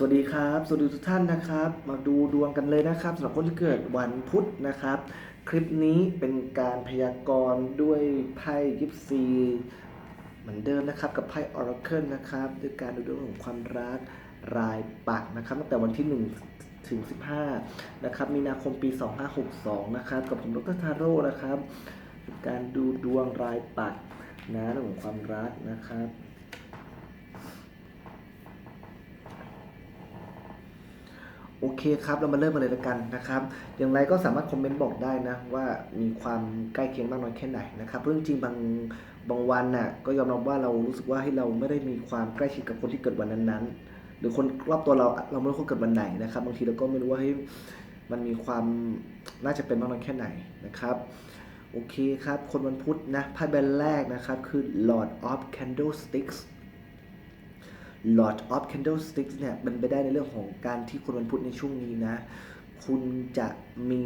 สวัสดีครับ สวัสดีทุกท่านนะครับ มาดูดวงกันเลยนะครับสำหรับคนที่เกิดวันพุธนะครับ คลิปนี้เป็นการพยากรณ์ด้วยไพ่ยิปซีเหมือนเดิมนะครับ กับไพ่ Oracle นะครับด้วยการดูดวงของความรักรายปักนะครับตั้งแต่วันที่ 1 ถึง 15 นะครับ มีนาคมปี 2562 นะครับ กับผมดรทาโร่นะครับ การดูดวงรายปักนะเรื่องของความรักนะครับ โอเคครับ เรามาเริ่มกันเลยละกันนะครับ อย่างไรก็สามารถคอมเมนต์บอกได้นะ ว่ามีความใกล้เคียงมากน้อยแค่ไหนนะครับ เรื่องจริงบางบางวันน่ะก็ยอมรับว่าเรารู้สึกว่าให้เราไม่ได้มีความใกล้ชิดกับคนที่เกิดวันนั้นๆ หรือคนรอบตัวเราเราไม่รู้เขาเกิดวันไหนนะครับ บางทีเราก็ไม่รู้ว่าเฮ้มันมีความน่าจะเป็นมากน้อยแค่ไหนนะครับโอเคครับ คนวันพุธนะไพ่ใบแรกนะครับ คือ Lord of Candlesticks Lord of Candlesticks เนี่ยมันไปได้ในเรื่องของการที่คนวันพุธในช่วงนี้นะ คุณจะมี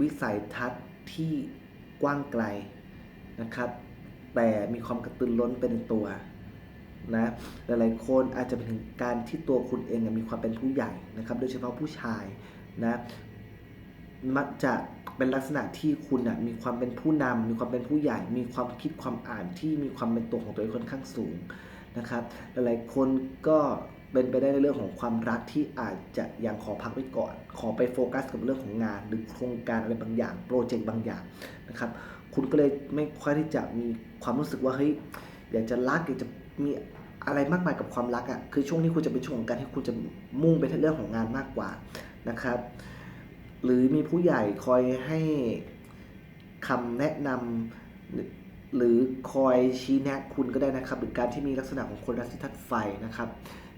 วิสัยทัศน์ที่กว้างไกลนะครับ แต่มีความกระตือร้นเป็นตัวนะหลายๆคนอาจจะเป็นถึงการที่ตัวคุณเองมีความเป็นผู้ใหญ่นะครับ โดยเฉพาะผู้ชายนะมักจะเป็นลักษณะที่คุณอะมีความเป็นผู้นำมีความเป็นผู้ใหญ่ มีความคิดความอ่านที่มีความเป็นตัวของตัวเองค่อนข้างสูง นะครับ หลายๆคนก็เป็นไปได้ในเรื่องของความรักที่อาจจะยังขอพักไว้ก่อน ขอไปโฟกัสกับเรื่องของงาน หรือโครงการอะไรบางอย่าง โปรเจกต์บางอย่างนะครับ คุณก็เลยไม่ค่อยที่จะมีความรู้สึกว่าเฮ้ยอยากจะรักอยากจะมีอะไรมากมายกับความรักอะ่ะคือช่วงนี้คุณจะเป็นช่วงของการที่คุณจะมุ่งไปที่เรื่องของงานมากกว่านะครับ หรือมีผู้ใหญ่คอยให้คำแนะนำ หรือคอยชี้แนะคุณก็ได้นะครับ หรือการที่มีลักษณะของคนราศีธาตุไฟนะครับ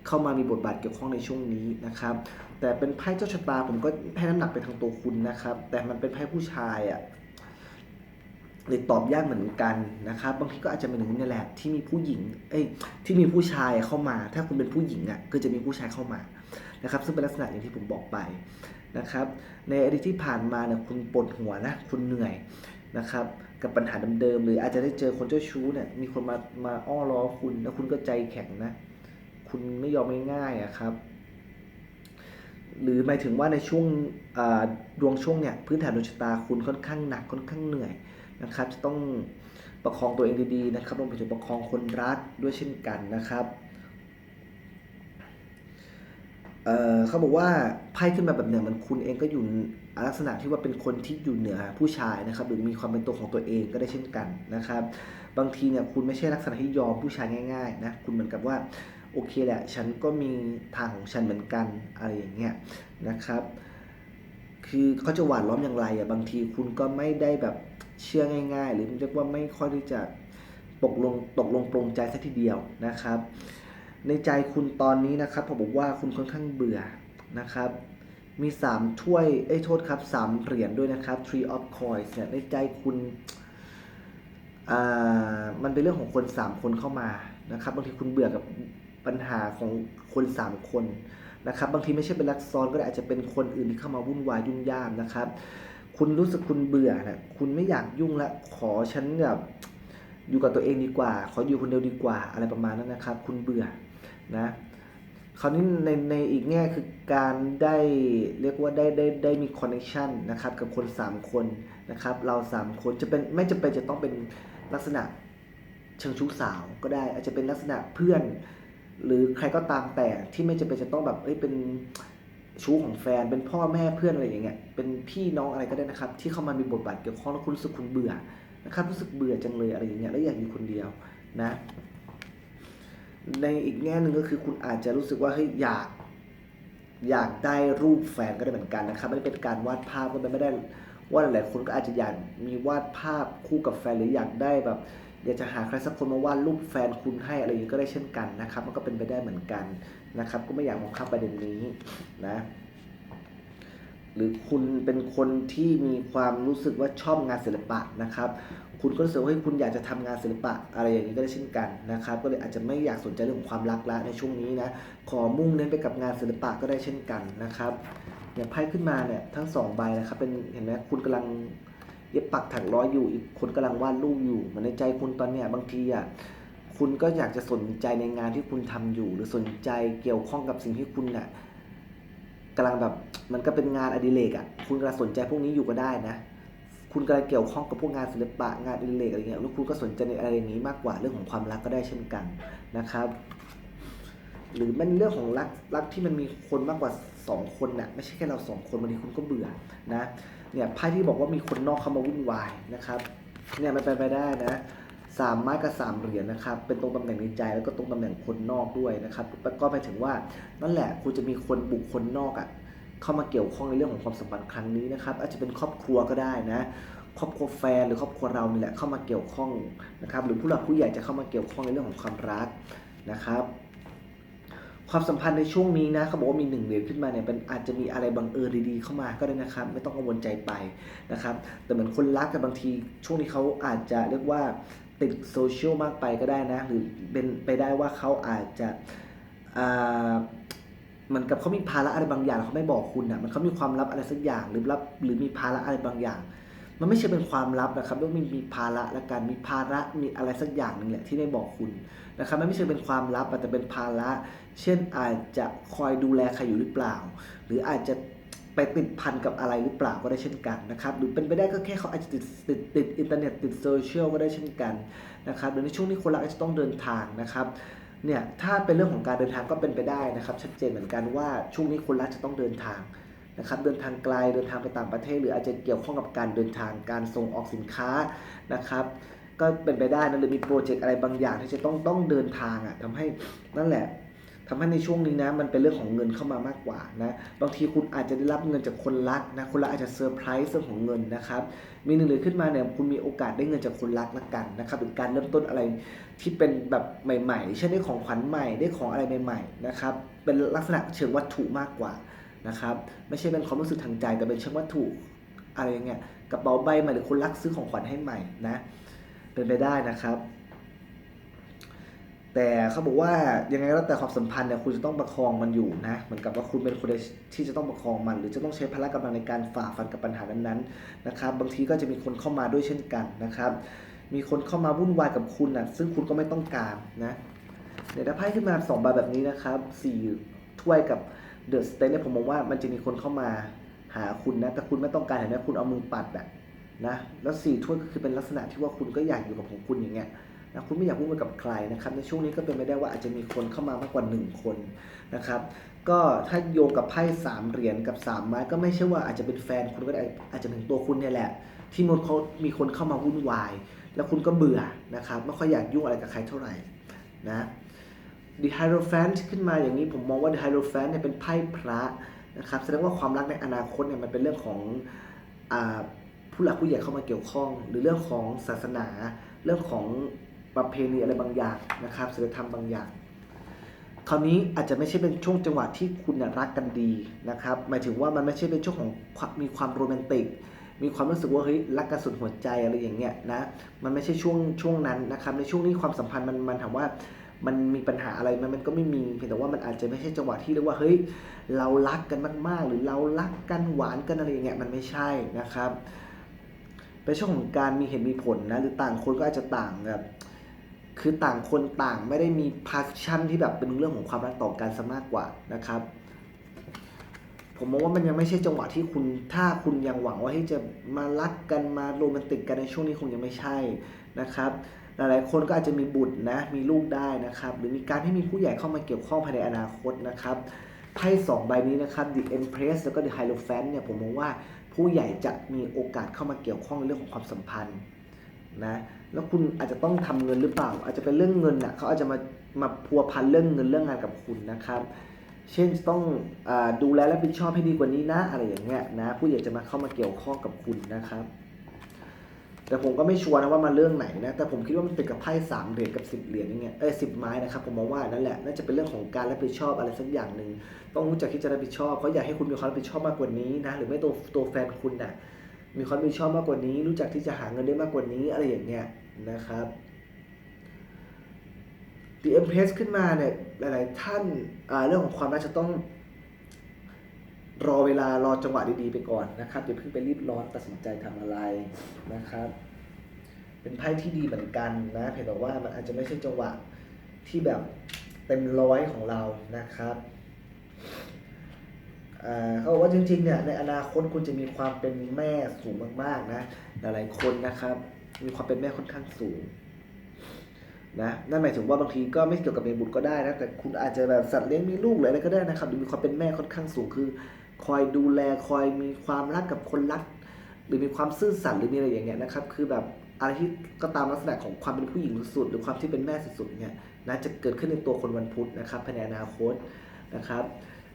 เข้ามามีบทบาทเกี่ยวข้องในช่วงนี้นะครับ แต่เป็นไพ่เจ้าชะตาผมก็ให้น้ำหนักไปทางตัวคุณนะครับ แต่มันเป็นไพ่ผู้ชายอะ่ะเลยตอบยากเหมือนกันนะครับบางทีก็อาจจะเป็นหนึ่งนี่แหละที่มีผู้หญิง เอ้ยที่มีผู้ชายเข้ามา ถ้าคุณเป็นผู้หญิงอะ่ะก็จะมีผู้ชายเข้ามานะครับ ซึ่งเป็นลักษณะอย่างที่ผมบอกไปนะครับ ในอดีตที่ผ่านมาเนี่ยคุณปวดหัวนะคุณเหนื่อยนะครับ กับปัญหาเดิมๆหรืออาจจะได้เจอคนเจ้าชู้เนี่ยมีคนมามาอ้อล้อคุณแล้วคุณก็ใจแข็งนะ คุณไม่ยอมง่ายๆอะครับ หรือหมายถึงว่าในช่วงดวงช่วงเนี่ยพื้นฐานดวงชะตาคุณค่อนข้างหนักค่อนข้างเหนื่อยนะครับ จะต้องประคองตัวเองดีๆนะครับรวมไปถึงประคองคนรักด้วยเช่นกันนะครับ เออเขาบอกว่าไพ่ขึ้นมาแบบเนี้ยมันคุณเองก็อยู่ลักษณะที่ว่าเป็นคนที่อยู่เหนือผู้ชายนะครับ หรือมีความเป็นตัวของตัวเองก็ได้เช่นกันนะครับ บางทีเนี่ยคุณไม่ใช่ลักษณะที่ยอมผู้ชายง่ายๆนะคุณเหมือนกับว่าโอเคแหละฉันก็มีทางของฉันเหมือนกันอะไรอย่างเงี้ยนะครับ คือเขาจะหวานล้อมอย่างไรอะบางทีคุณก็ไม่ได้แบบเชื่อง่าย ๆ หรือเรียกว่าไม่ค่อยที่จะตกลงตกลงปรงใจสัทีเดียวนะครับ ในใจคุณตอนนี้นะครับผมบอกว่าคุณค่อนข้างเบื่อนะครับ มี 3 ถ้วยเอ้ยโทษครับ3เหรียญด้วยนะครับ Three of Coins เนี่ยในใจคุณอ่ามันเป็นเรื่องของคน 3 คนเข้ามานะครับบางทีคุณเบื่อกับปัญหาของคน 3 คนนะครับ บางทีไม่ใช่เป็นรักซ้อนก็ได้อาจจะเป็นคนอื่นที่เข้ามาวุ่นวายยุ่งยากนะครับ คุณรู้สึกคุณเบื่อนะคุณไม่อยากยุ่งละขอฉันแบบอยู่กับตัวเองดีกว่า ขออยู่คนเดียวดีกว่าอะไรประมาณนั้นนะครับ คุณเบื่อ นะคราวนี้ในในอีกแง่คือการได้เรียกว่าได้ได้ได้มีคอนเนคชันนะครับกับคน 3 คนนะครับเรา 3 คนจะเป็นไม่จำเป็นจะต้องเป็นลักษณะเชิงชู้สาวก็ได้ อาจจะเป็นลักษณะเพื่อน หรือใครก็ตามแต่ที่ไม่จำเป็นจะต้องแบบเอ้ยเป็นชู้ของแฟนเป็นพ่อแม่เพื่อนอะไรอย่างเงี้ยเป็นพี่น้องอะไรก็ได้นะครับ ที่เข้ามามีบทบาทเกี่ยวข้องแล้วคุณรู้สึกคุณเบื่อนะครับรู้สึกเบื่อจังเลยอะไรอย่างเงี้ยแล้วอยากอยู่คนเดียวนะ ในอีกแง่หนึ่งก็คือคุณอาจจะรู้สึกว่าเฮ้ยอยาก อยากได้รูปแฟนก็ได้เหมือนกันนะครับไม่ได้เป็นการวาดภาพก็ไม่ได้ว่าหลายคนก็อาจจะอยากมีวาดภาพคู่กับแฟนหรืออยากได้แบบ อยากจะหาใครสักคนมาวาดรูปแฟนคุณให้อะไรอย่างนี้ก็ได้เช่นกันนะครับ มันก็เป็นไปได้เหมือนกันนะครับ ก็ไม่อยากมองข้ามประเด็นนี้นะหรือคุณเป็นคนที่มีความรู้สึกว่าชอบงานศิลปะนะครับ คุณก็รู้สึกว่าคุณอยากจะทำงานศิลปะอะไรอย่างนี้ก็ได้เช่นกันนะครับ ก็เลยอาจจะไม่อยากสนใจเรื่องของความรักละในช่วงนี้นะ ขอมุ่งเน้นไปกับงานศิลปะก็ได้เช่นกันนะครับอย่างไพ่ขึ้นมาเนี่ยทั้งสองใบนะครับเป็นเห็นไหมคุณกำลังเย็บปักถักร้อยอยู่อีกคนกำลังวาดรูปอยู่มือนในใจคุณตอนเนี้ยบางทีอะคุณก็อยากจะสนใจในงานที่คุณทำอยู่ หรือสนใจเกี่ยวข้องกับสิ่งที่คุณน่ะกำลังแบบมันก็เป็นงานอดิเรกอะคุณกำลังสนใจพวกนี้อยู่ก็ได้นะ คุณกำลังเกี่ยวข้องกับพวกงานศิลปะงานอิเรกอะไรเงี้ยแล้วคุณก็สนใจในอะไรนี้มากกว่าเรื่องของความรักก็ได้เช่นกันนะครับ หรือมันเรื่องของรักรักที่มันมีคนมากกว่าสองคนน่ะไม่ใช่แค่เราสองคนบางทีคุณก็เบื่อนะเนี่ยไพ่ที่บอกว่ามีคนนอกเข้ามาวุ่นวายนะครับเนี่ยมันเป็นไปได้นะสามไม้กับสามเหรียญนะครับ เป็นตรงตำแหน่งในใจแล้วก็ตรงตำแหน่งคนนอกด้วยนะครับก็หมายถึงว่านั่นแหละคุณจะมีคนบุคคลนอกอะ เข้ามาเกี่ยวข้องในเรื่องของความสัมพันธ์ครั้งนี้นะครับ อาจจะเป็นครอบครัวก็ได้นะครอบครัวแฟนหรือครอบครัวเรานี่แหละเข้ามาเกี่ยวข้องนะครับหรือผู้หลักผู้ใหญ่จะเข้ามาเกี่ยวข้องในเรื่องของความรักนะครับ ความสัมพันธ์ในช่วงนี้นะเขาบอกว่ามีหนึ่งเหรียญขึ้นมาเนี่ยเป็นอาจจะมีอะไรบังเอิญดีๆเข้ามาก็ได้นะครับ ไม่ต้องกังวลใจไปนะครับ แต่เหมือนคนรักกับบางที ช่วงนี้เขาอาจจะเรียกว่าติดโซเชียลมากไปก็ได้นะ หรือเป็นไปได้ว่าเขาอาจจะ เหมือนกับเขามีภาระอะไรบางอย่างเขาไม่บอกคุณอนะมันเขามีความลับอะไรสักอย่างหรือรับหรือมีภาระอะไรบางอย่าง มันไม่ใช่เป็นความลับนะครับต้องมีมีภาระและการมีภาระมีอะไรสักอย่างหนึ่งแหละที่ไม่บอกคุณนะครับมันไม่ใช่เป็นความลับแต่เป็นภาระ เช่นอาจจะคอยดูแลใครอยู่หรือเปล่า หรืออาจจะไปติดพันกับอะไรหรือเปล่าก็ได้เช่นกันนะครับหรือเป็นไปได้ก็แค่เขาอาจจะติดติดติดอินเทอร์เน็ตติดโซเชียลก็ได้เช่นกันนะครับหรือในช่วงนี้คนรักอาจจะต้องเดินทางนะครับ เนี่ยถ้าเป็นเรื่องของการเดินทางก็เป็นไปได้นะครับ ชัดเจนเหมือนกันว่าช่วงนี้คนรักจะต้องเดินทางนะครับเดินทางไกลเดินทางไปต่างประเทศ หรืออาจจะเกี่ยวข้องกับการเดินทางการส่งออกสินค้านะครับ ก็เป็นไปได้นะหรือมีโปรเจกต์อะไรบางอย่างที่จะต้องต้องเดินทางอะทำให้นั่นแหละ ทำให้ในช่วงนี้นะ มันเป็นเรื่องของเงินเข้ามามากกว่านะ บางทีคุณอาจจะได้รับเงินจากคนรักนะ คนรักอาจจะเซอร์ไพรส์เรื่องของเงินนะครับ มีหนึ่งเลยขึ้นมาเนี่ย คุณมีโอกาสได้เงินจากคนรักละกันนะครับเป็นการเริ่มต้นอะไรที่เป็นแบบใหม่ ๆ เช่นได้ของขวัญใหม่ ได้ของอะไรใหม่ ๆ นะครับ เป็นลักษณะเชิงวัตถุมากกว่านะครับ ไม่ใช่เป็นความรู้สึกทางใจ แต่เป็นเชิงวัตถุอะไรอย่างเงี้ย กระเป๋าใบใหม่หรือคนรักซื้อของขวัญให้ใหม่นะ เป็นไปได้นะครับ แต่เขาบอกว่ายังไงก็แล้วแต่ความสัมพันธ์เนี่ยคุณจะต้องประคองมันอยู่นะเหมือนกับว่าคุณเป็นคนที่จะต้องประคองมัน หรือจะต้องใช้พละกำลังในการฝ่าฟันกับปัญหานั้นๆนะครับบางทีก็จะมีคนเข้ามาด้วยเช่นกันนะครับ มีคนเข้ามาวุ่นวายกับคุณนะซึ่งคุณก็ไม่ต้องการนะเดี๋ยวถ้าไพ่ขึ้นมาสองใบแบบนี้นะครับสี่ถ้วยกับเดอะสเตนเนี่ยผมมองว่ามันจะมีคนเข้ามาหาคุณนะแต่คุณไม่ต้องการเห็นไหมคุณเอามือปัดแบบนะแล้วสี่ถ้วยก็คือเป็นลักษณะที่ว่าคุณก็อยากอยู่กับของคุณอย่างเงี้ย นะคุณไม่อยากพูดไปกับใครนะครับในช่วงนี้ก็เป็นไปได้ว่าอาจจะมีคนเข้ามามากกว่าหนึ่งคนนะครับก็ถ้าโยงกับไพ่สามเหรียญกับสามไม้ก็ไม่ใช่ว่าอาจจะเป็นแฟนคุณก็ได้อาจจะเป็นตัวคุณเนี่ยแหละ ที่มดเขามีคนเข้ามาวุ่นวาย แล้วคุณก็เบื่อนะครับไม่ค่อยอยากยุ่งอะไรกับใครเท่าไหร่นะ The Hierophant ขึ้นมาอย่างนี้ผมมองว่า The Hierophant เนี่ยเป็นไพ่พระนะครับแสดงว่าความรักในอนาคตเนี่ยมันเป็นเรื่องของอผู้หลักผู้ใหญ่เข้ามาเกี่ยวข้อง หรือเรื่องของศาสนา เรื่องของ ประเพณีอะไรบางอย่างนะครับศีลธรรมบางอย่าง คราวนี้อาจจะไม่ใช่เป็นช่วงจังหวะที่คุณรักกันดีนะครับ หมายถึงว่ามันไม่ใช่เป็นช่วงของมีความโรแมนติก มีความรู้สึกว่าเฮ้ยรักกันสุดหัวใจอะไรอย่างเงี้ยนะมันไม่ใช่ช่วงช่วงนั้นนะครับ ในช่วงนี้ความสัมพันธ์มันมันถามว่ามันมีปัญหาอะไรไหมันมันก็ไม่มีเพียงแต่ว่ามันอาจจะไม่ใช่จังหวะที่เรียกว่าเฮ้ยเรารักกันมากๆ หรือเรารักกันหวานกันอะไรอย่างเงี้ยมันไม่ใช่นะครับเป็นช่วงของการมีเหตุมีผลนะหรือต่างคนก็อาจจะต่างแบบ คือต่างคนต่างไม่ได้มีพาชั่นที่แบบเป็นเรื่องของความรักต่อกันซะมากกว่านะครับ ผมมองว่ามันยังไม่ใช่จังหวะที่คุณถ้าคุณยังหวังว่าที่จะมารักกันมาโรแมนติกกันในช่วงนี้คงยังไม่ใช่นะครับหลายๆคนก็อาจจะมีบุตรนะมีลูกได้นะครับ หรือมีการที่มีผู้ใหญ่เข้ามาเกี่ยวข้องภายในอนาคตนะครับไพ่สองใบนี้นะครับ The Empress แล้วก็ The Hierophant เนี่ยผมมองว่าผู้ใหญ่จะมีโอกาสเข้ามาเกี่ยวข้องในเรื่องของความสัมพันธ์ นะแล้วคุณอาจจะต้องทำเงินหรือเปล่า อาจจะเป็นเรื่องเงินอะเขาอาจจะมามาพัวพันเรื่องเงินเรื่องงานกับคุณนะครับ เช่นต้องอดูแลและรับผิดชอบให้ดีกว่านี้นะอะไรอย่างเงี้ยนะผู้ใหญ่จะมาเข้ามาเกี่ยวข้องกับคุณนะครับ แต่ผมก็ไม่ชัวร์นะว่ามาเรื่องไหนนะแต่ผมคิดว่ามันติดกับไพ่สามเหรียญกับสิบเหรียญอย่างเงี้ยเอ้ยสิบไม้นะครับผมมองว่านั่นแหละน่าจะเป็นเรื่องของการรับผิดชอบอะไรสักอย่างหนึ่งต้องรู้จักที่จะรับผิดชอบเขาอยากให้คุณมีความรับผิดชอบมากกว่านี้นะหรือไม่ตัวตัวแฟนคุณน่ะ มีความรับผิดชอบมากกว่านี้ รู้จักที่จะหาเงินได้มากกว่านี้อะไรอย่างเงี้ยนะครับ The Empress ขึ้นมาเนี่ยหลายๆท่านาเรื่องของความรักจะต้องรอเวลารอจังหวะดีๆไปก่อนนะครับอย่าเพิ่งไปรีบร้อนตัดสินใจทำอะไรนะครับ เป็นไพ่ที่ดีเหมือนกันนะเพียงแต่ว่ามันอาจจะไม่ใช่จังหวะที่แบบเต็มร้อยของเรานะครับ เขาบอกว่าจริงๆเนี่ยในอนาคตคุณจะมีความเป็นแม่สูงมากๆนะหลายๆคนนะครับ มีความเป็นแม่ค่อนข้างสูงนะนั่นหมายถึงว่าบางทีก็ไม่เกี่ยวกับในบุตรก็ได้นะแต่คุณอาจจะแบบสัตว์เลี้ยงมีลูกหรืออะไรก็ได้นะครับหรือมีความเป็นแม่ค่อนข้างสูงคือ คอยดูแลคอยมีความรักกับคนรัก หรือมีความซื่อสัตย์หรือมีอะไรอย่างเงี้ยนะครับ คือแบบอะไรที่ก็ตามลักษณะของความเป็นผู้หญิงสุดหรือความที่เป็นแม่สุดๆเนี่ยนะจะเกิดขึ้นในตัวคนวันพุธนะครับภายในอนาคตนะครับ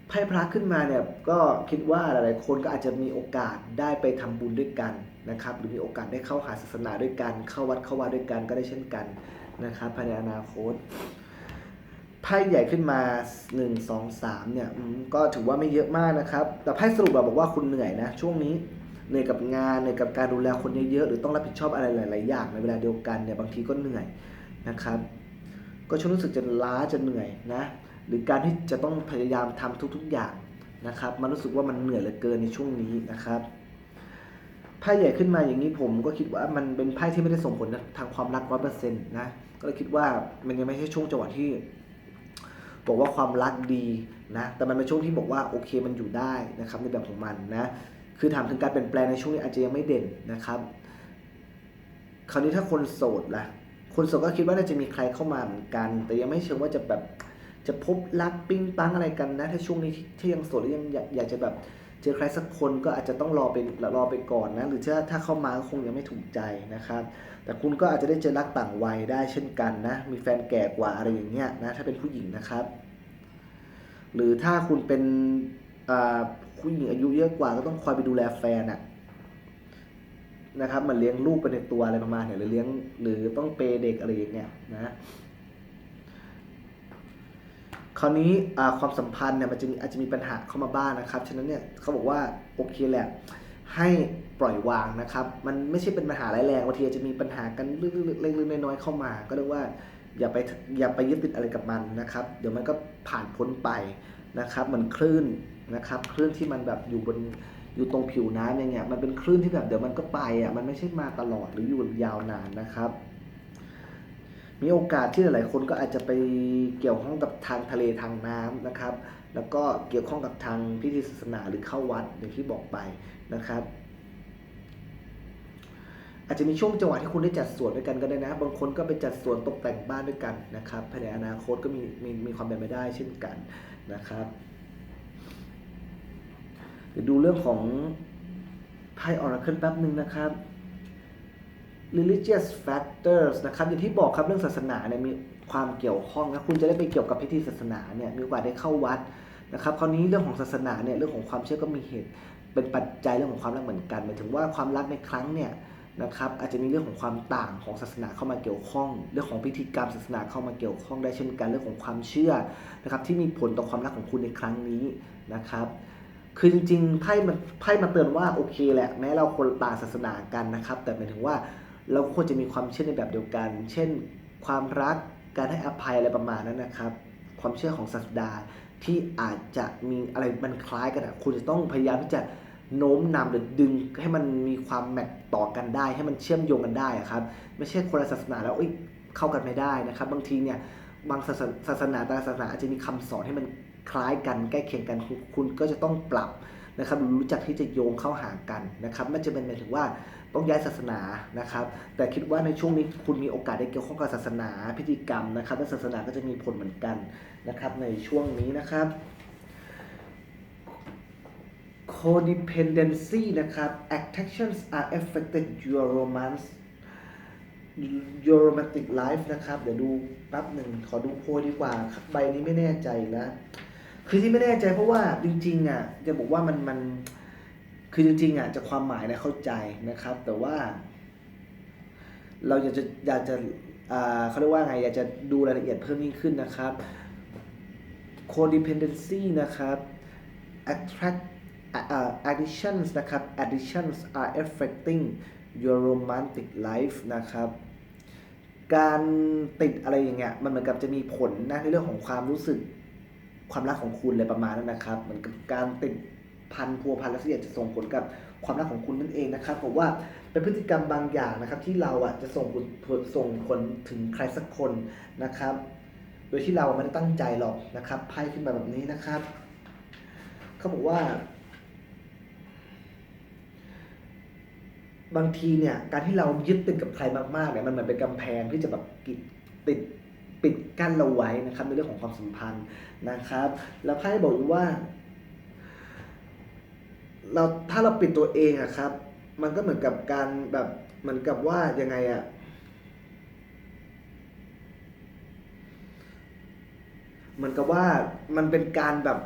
ไพ่พระขึ้นมาเนี่ยก็คิดว่าหลายๆคนก็อาจจะมีโอกาสได้ไปทำบุญด้วยกันนะครับหรือมีโอกาสได้เข้าหาศาสนาด้วยกัน เข้าวัดเข้าวาด้วยกันก็ได้เช่นกันนะครับภายในอนาคตไพ่ใหญ่ขึ้นมา 1 2 3เนี่ยก็ถือว่าไม่เยอะมากนะครับ แต่ไพ่สรุปเราบอกว่าคุณเหนื่อยนะช่วงนี้เหนื่อยกับงานเหนื่อยกับการดูแลคนเยอะๆหรือต้องรับผิดชอบอะไรหลาย ๆ อย่างในเวลาเดียวกันเนี่ยบางทีก็เหนื่อยนะครับ ก็ช่วงรู้สึกจะล้าจะเหนื่อยนะ หรือการที่จะต้องพยายามทำทุกๆอย่างนะครับ มันรู้สึกว่ามันเหนื่อยเหลือเกินในช่วงนี้นะครับไพ่ใหญ่ขึ้นมาอย่างนี้ผมก็คิดว่ามันเป็นไพ่ที่ไม่ได้ส่งผลทางความรักร้อยเปอร์เซ็นต์นะก็เลยคิดว่ามันยังไม่ใช่ช่วงจังหวะที่บอกว่าความรักดีนะแต่มันเป็นช่วงที่บอกว่าโอเคมันอยู่ได้นะครับในแบบของมันนะคือถามถึงการเปลี่ยนแปลงในช่วงนี้อาจจะยังไม่เด่นนะครับ คราวนี้ถ้าคนโสดล่ะคนโสดก็คิดว่าน่าจะมีใครเข้ามาเหมือนกัน แต่ยังไม่เชิงว่าจะแบบ จะพบรักปิ้งปังอะไรกันนะ ถ้าช่วงนี้ที่ยังโสดหรือยังอยากจะแบบเจอใครสักคนก็อาจจะต้องรอเป็นรอไปก่อนนะ หรือถ้าถ้าเข้ามาก็คงยังไม่ถูกใจนะครับ แต่คุณก็อาจจะได้เจอรักต่างวัยได้เช่นกันนะ มีแฟนแก่กว่าอะไรอย่างเงี้ยนะถ้าเป็นผู้หญิงนะครับ หรือถ้าคุณเป็นผู้หญิงอายุเยอะกว่าก็ต้องคอยไปดูแลแฟนอะนะครับมันเลี้ยงลูกไปในตัวอะไรประมาณเนี่ยหรือเลี้ยงหรือต้องเปย์เด็กอะไรอย่างเงี้ยนะ ราวนี้ความสัมพันธ์เนี่ยมันจะมีอาจจะมีปัญหาเข้ามาบ้างนะครับ ฉะนั้นเนี่ยเขาบอกว่าโอเคแหละให้ปล่อยวางนะครับ มันไม่ใช่เป็นปัญหาร้ายแรงบางทีอาจจะมีปัญหากันเล็กๆน้อยๆเข้ามา ก็เรียกว่าอย่าไปอย่าไปยึดติดอะไรกับมันนะครับ เดี๋ยวมันก็ผ่านพ้นไปนะครับเหมือนคลื่นนะครับคลื่นที่มันแบบอยู่บนอยู่ตรงผิวน้ำอย่างเงี้ยมันเป็นคลื่นที่แบบเดี๋ยวมันก็ไปอะมันไม่ใช่มาตลอดหรืออยู่ยาวนานนะครับ มีโอกาสที่หลายๆคนก็อาจจะไปเกี่ยวข้องกับทางทะเลทางน้ำนะครับ แล้วก็เกี่ยวข้องกับทางพิธีศาสนาหรือเข้าวัดอย่างที่บอกไปนะครับ อาจจะมีช่วงจังหวะที่คุณได้จัดสวนด้วยกันก็ได้นะ บางคนก็ไปจัดสวนตกแต่งบ้านด้วยกันนะครับภายในอนาคตก็มีมีมีความเป็นไปได้เช่นกันนะครับดูเรื่องของไพ่ออราเคิลแป๊บหนึ่งนะครับ religious factors นะครับอย่างที่บอกครับเรื่องศาสนาเนี่ยมีความเกี่ยวข้องนะคุณจะได้ไปเกี่ยวกับพิธีศาสนาเนี่ยมีโอกาสได้เข้าวัดนะครับคราวนี้เรื่องของศาสนาเนี่ยเรื่องของความเชื่อก็มีเหตุเป็นปัจจัยเรื่องของความรักเหมือนกันหมายถึงว่าความรักในครั้งเนี่ยนะครับอาจจะมีเรื่องของความต่างของศาสนาเข้ามาเกี่ยวข้อง เรื่องของพิธีกรรมศาสนาเข้ามาเกี่ยวข้องได้เช่นกันเรื่องของความเชื่อนะครับที่มีผลต่อความรักของคุณในครั้งนี้นะครับคือจริงๆไพ่มันไพ่มาเตือนว่าโอเคแหละแม้เราคนต่างศาสนากันนะครับแต่หมายถึงว่า เราควรจะมีความเชื่อในแบบเดียวกัน เช่น ความรักการให้อภัยอะไรประมาณนั้นนะครับ ความเชื่อของศาสดาที่อาจจะมีอะไรมันคล้ายกันอะคุณจะต้องพยายามที่จะโน้มนำหรือดึงให้มันมีความแมทต่อกันได้ ให้มันเชื่อมโยงกันได้ครับ ไม่ใช่คนละศาสนาแล้วเข้ากันไม่ได้นะครับ บางทีเนี่ยบางศาสสนาแต่ละศาสนาอาจจะมีคำสอนให้มันคล้ายกันใกล้เคียงกันคุณคุณก็จะต้องปรับนะครับรู้จักที่จะโยงเข้าหากันนะครับไม่จะเป็นหมายถึงว่า ต้องย้ายศาสนานะครับ แต่คิดว่าในช่วงนี้คุณมีโอกาสได้เกี่ยวข้องกับศาสนาพิธีกรรมนะครับ และศาสนาก็จะมีผลเหมือนกันนะครับ ในช่วงนี้นะครับ codependency นะครับ attractions are affected your romance your romantic life นะครับ เดี๋ยวดูแป๊บหนึ่งขอดูโพยดีกว่าใบนี้ไม่แน่ใจแล้วคือที่ไม่แน่ใจเพราะว่าจริงๆอะจะบอกว่ามันมัน คือจริงๆอะจะความหมายนะเข้าใจนะครับ แต่ว่า เราอยากจะอยากจะเขาเรียกว่าไงอยากจะดูรายละเอียดเพิ่มยิ่งขึ้นนะครับ codependency นะครับ attract addictions นะครับ addictions are affecting your romantic life นะครับ การติดอะไรอย่างเงี้ยมันเหมือนกับจะมีผลนะในเรื่องของความรู้สึกความรักของคุณอะไรประมาณนั้นนะครับ เหมือนกับการติด พันพัวพันและที่อยจะส่งผลกับความรักของคุณนั่นเองนะครับผมว่าเป็นพฤติกรรมบางอย่างนะครับ ที่เราอะจะส่งผลส่งผลถึงใครสักคนนะครับ โดยที่เราไม่ได้ตั้งใจหรอกนะครับไพ่ขึ้นมาแบบนี้นะครับเขาบอกว่า บางทีเนี่ยการที่เรายึดติดกับใครมากๆเนี่ยมันเหมือนเป็นกำแพงที่จะแบบปิดติดปิดกั้นเราไว้นะครับในเรื่องของความสัมพันธ์นะครับ แล้วไพ่บอกอยู่ว่า เราถ้าเราปิดตัวเองอะครับ มันก็เหมือนกับการแบบเหมือนกับว่ายังไงอะเหมือนกับว่ามันเป็นการแบบ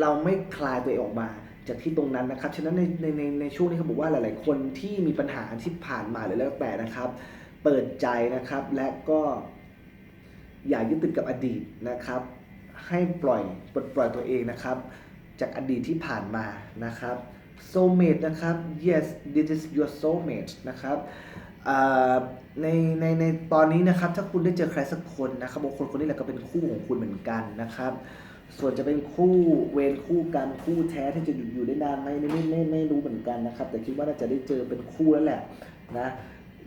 เราไม่คลายตัวเองออกมา จากที่ตรงนั้นนะครับ ฉะนั้นในในในในช่วงนี้เขาบอกว่าหลาย ๆ คนที่มีปัญหาที่ผ่านมาหรือแล้วแต่นะครับ เปิดใจนะครับ และก็อย่ายึดติดกับอดีตนะครับ ให้ปล่อยปลดปล่อยตัวเองนะครับ จากอดีตที่ผ่านมานะครับ soulmate นะครับ yes this is your soulmate นะครับในในในตอนนี้นะครับถ้าคุณได้เจอใครสักคนนะครับบางคนคนนี้แหละก็เป็นคู่ของคุณเหมือนกันนะครับ ส่วนจะเป็นคู่เวรคู่กันคู่แท้ที่จะอยู่อยู่ได้นานไหมไม่ไม่ไม่ไม่รู้เหมือนกันนะครับ แต่คิดว่าน่าจะได้เจอเป็นคู่แล้วแหละนะ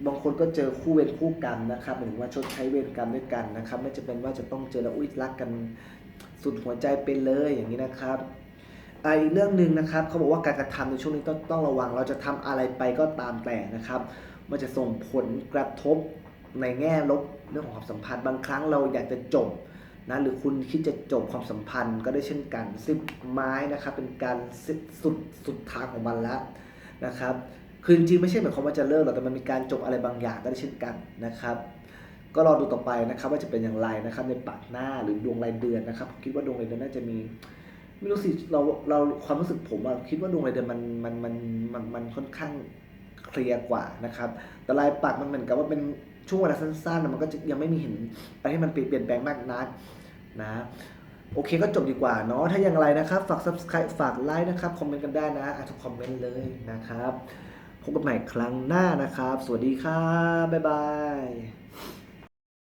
บางคนก็เจอคู่เวรคู่กรรมนะครับหมายถึงว่าชดใช้เวรกรรมด้วยกันนะครับ ไม่จะเป็นว่าจะต้องเจอแล้วอุ้ยรักกันสุดหัวใจเป็นเลยอย่างนี้นะครับ อีกเรื่องหนึ่งนะครับเขาบอกว่าการกระทำในช่วงนี้ต้องต้องระวัง เราจะทำอะไรไปก็ตามแต่นะครับ มันจะส่งผลกระทบในแง่ลบเรื่องของความสัมพันธ์บางครั้งเราอยากจะจบนะหรือคุณคิดจะจบความสัมพันธ์ก็ได้เช่นกันสิบไม้นะครับเป็นการสุดสุดทางของมันแล้วนะครับคือจริงๆไม่ใช่หมายความว่าจะเลิกหรอกแต่มันมีการจบอะไรบางอย่างก็ได้เช่นกันนะครับ ก็รอดูต่อไปนะครับว่าจะเป็นอย่างไรนะครับในปัดหน้าหรือดวงรายเดือนนะครับผมคิดว่าดวงรายเดือนน่าจะมี ไม่รู้สิเราเราความรู้สึกผมอะคิดว่าดวงรายเดือนมันมันมันมันมันค่อนข้างเคลียร์กว่านะครับ แต่รายปักมันเหมือนกับว่าเป็นช่วงเวลาสั้นๆมันก็จะยังไม่มีเห็นอะไรที่มันเปลี่ยนแปลงมากนักนะโอเคก็จบดีกว่าเนาะถ้าอย่างไรนะครับ ฝาก subscribe ฝากไลค์นะครับ คอมเมนต์กันได้นะอ่านทุกคอมเมนต์เลยนะครับ พบกันใหม่ครั้งหน้านะครับ สวัสดีครับบ๊ายบาย